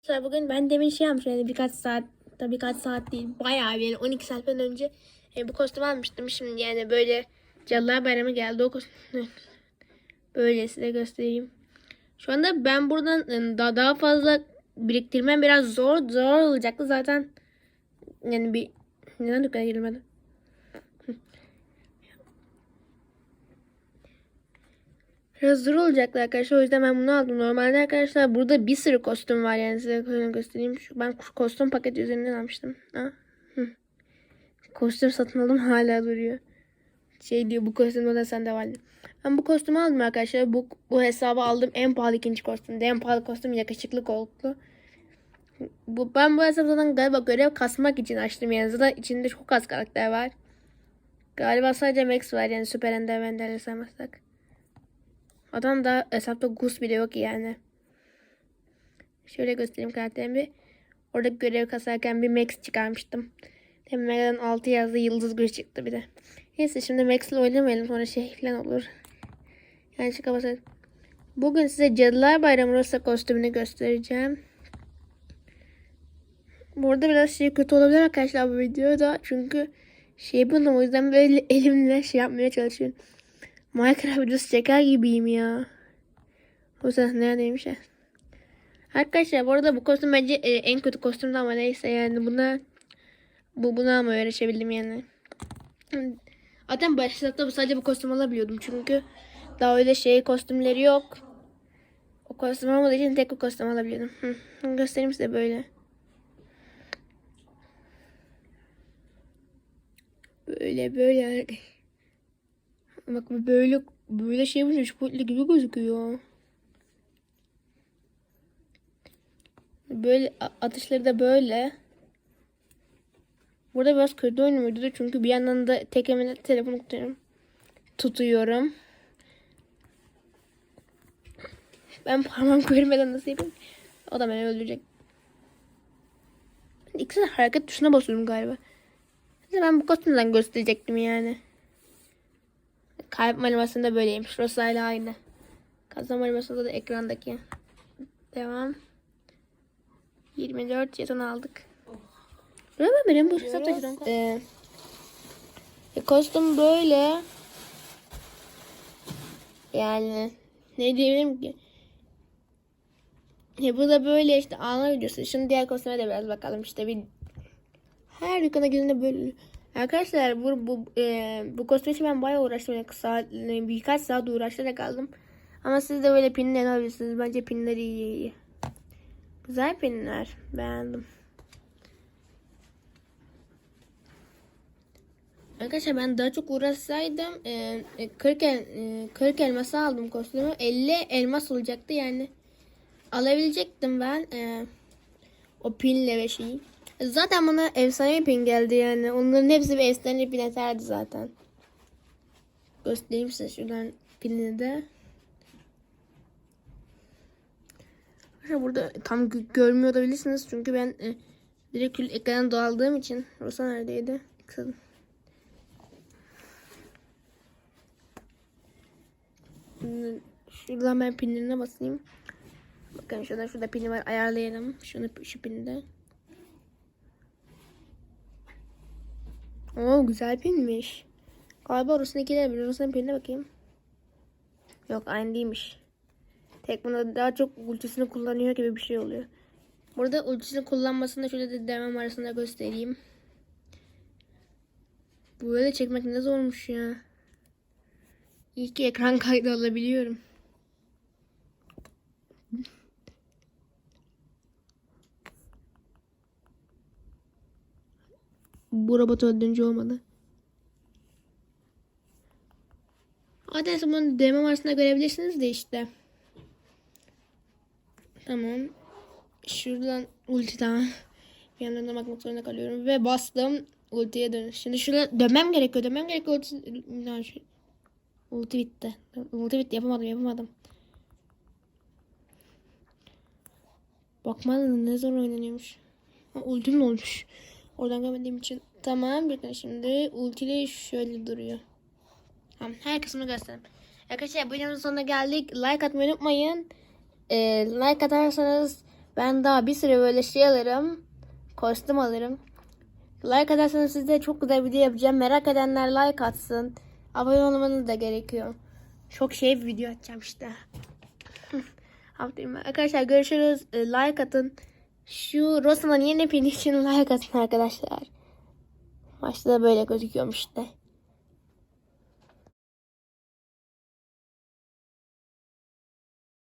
Arkadaşlar bugün ben demin şey yapmışım yani birkaç saat da birkaç saat değil bayağı bir yani 12 saat falan önce e, bu kostüm almıştım şimdi yani böyle Cadılar Bayramı geldi o kostüm böyle size göstereyim. Şu anda ben buradan daha, daha fazla biriktirmem biraz zor zor olacaktı zaten yani bir neden dükkana girilmedi? Biraz zor olacaktı arkadaşlar. O yüzden ben bunu aldım. Normalde arkadaşlar burada bir sürü kostüm var. Yani size göstereyim. Şu, ben kostüm paketi üzerinden almıştım. Ha? Hı. Kostüm satın aldım hala duruyor. Şey diyor bu kostüm da sende var. Ben bu kostümü aldım arkadaşlar. Bu, bu hesabı aldım. En pahalı ikinci kostüm. En pahalı kostüm yakışıklı koltuklu. Bu, ben bu hesabı zaten galiba görev kasmak için açtım. Yani zaten içinde çok az karakter var. Galiba sadece Max var yani Süper Ender ve Ender'le saymazsak. Adam da hesapta Gus bile yok yani. Şöyle göstereyim karakterimi. Orada görev kasarken bir Max çıkarmıştım. Hemen 6 yazdı yıldız güç çıktı bir de. Neyse şimdi Max'le oynamayalım sonra şey falan olur. Yani şu kafası. Bugün size Cadılar Bayramı Rosa kostümünü göstereceğim. Burada biraz şey kötü olabilir arkadaşlar bu videoda. Çünkü şey buldum o yüzden böyle elimle şey yapmaya çalışıyorum. Minecraft videosu çeker gibiyim ya. O yüzden neredeymiş ya. Arkadaşlar bu arada bu kostüm bence e, en kötü kostümdü ama neyse yani buna bu buna ama öğrenebildim yani. Zaten başta bu sadece bu kostüm alabiliyordum çünkü daha öyle şey kostümleri yok. O kostüm olmadığı için tek bir kostüm alabiliyordum. Hı, göstereyim size böyle. Böyle böyle. Bak böyle böyle şey yapınca çikolata gibi gözüküyor. Böyle atışları da böyle. Burada biraz kötü oynuyordu çünkü bir yandan da tek elimle telefonu tutuyorum. Tutuyorum. Ben parmağım görmeden nasıl yapayım? O da beni öldürecek. İkisi de hareket tuşuna basıyorum galiba. Ben bu kostümden gösterecektim yani. Kalp animasyonu da böyleymiş. Rosa ile aynı. Kazanma animasyonu da ekrandaki. Devam. 24 jeton aldık. Öyle mi benim bu hesapta jeton? Ee, e, kostüm böyle. Yani ne diyebilirim ki? E, bu da böyle işte alma videosu. Şimdi diğer kostüme de biraz bakalım. İşte bir her dükkana girdiğinde böyle Arkadaşlar bu bu e, bu kostüm için ben bayağı uğraştım. Yani kısa, birkaç saat uğraşarak kaldım. Ama siz de böyle pinler alabilirsiniz. Bence pinler iyi iyi. Güzel pinler. Beğendim. Arkadaşlar ben daha çok uğraşsaydım e, 40, el, e, 40 elması aldım kostümü. 50 elmas olacaktı yani. Alabilecektim ben e, o pinle ve şeyi. Zaten bana efsane pin geldi yani. Onların hepsi bir efsane pin yeterdi zaten. Göstereyim size şuradan pinini de. Burada tam görmüyor olabilirsiniz çünkü ben e, direkt ekrandan doğaldığım için. Rosa neredeydi? Kısalım. Şuradan ben pinlerine basayım. Bakın şurada şurada pini var ayarlayalım. Şunu şu pini de. Oo güzel pinmiş. Galiba orasındakiler bir orasının pinine bakayım. Yok aynı değilmiş. Tek buna daha çok ultisini kullanıyor gibi bir şey oluyor. Burada ultisini kullanmasını şöyle de demem arasında göstereyim. Böyle çekmek ne zormuş ya. İyi ki ekran kaydı alabiliyorum. Bu robot öldürünce olmadı. Hadi bunu demem arasında görebilirsiniz de işte. Tamam. Şuradan ulti tamam. Bir yandan da bakmak zorunda kalıyorum. Ve bastım. Ultiye dön. Şimdi şurada dönmem gerekiyor. Dönmem gerekiyor. Ulti, ulti bitti. Ulti bitti. Yapamadım yapamadım. Bakmadım ne zor oynanıyormuş. Ha, ultim olmuş. Oradan görmediğim için. Tamam bakın şimdi ultili şöyle duruyor. Tamam her kısmını göstereyim. Arkadaşlar bu videomuzun sonuna geldik. Like atmayı unutmayın. Ee, like atarsanız Ben daha bir süre böyle şey alırım. Kostüm alırım. Like atarsanız size çok güzel video yapacağım. Merak edenler like atsın. Abone olmanız da gerekiyor. Çok şey bir video atacağım işte. Arkadaşlar görüşürüz. E, Like atın. Şu Rosa'nın yeni pin için like atın arkadaşlar. Başta da böyle gözüküyormuş işte.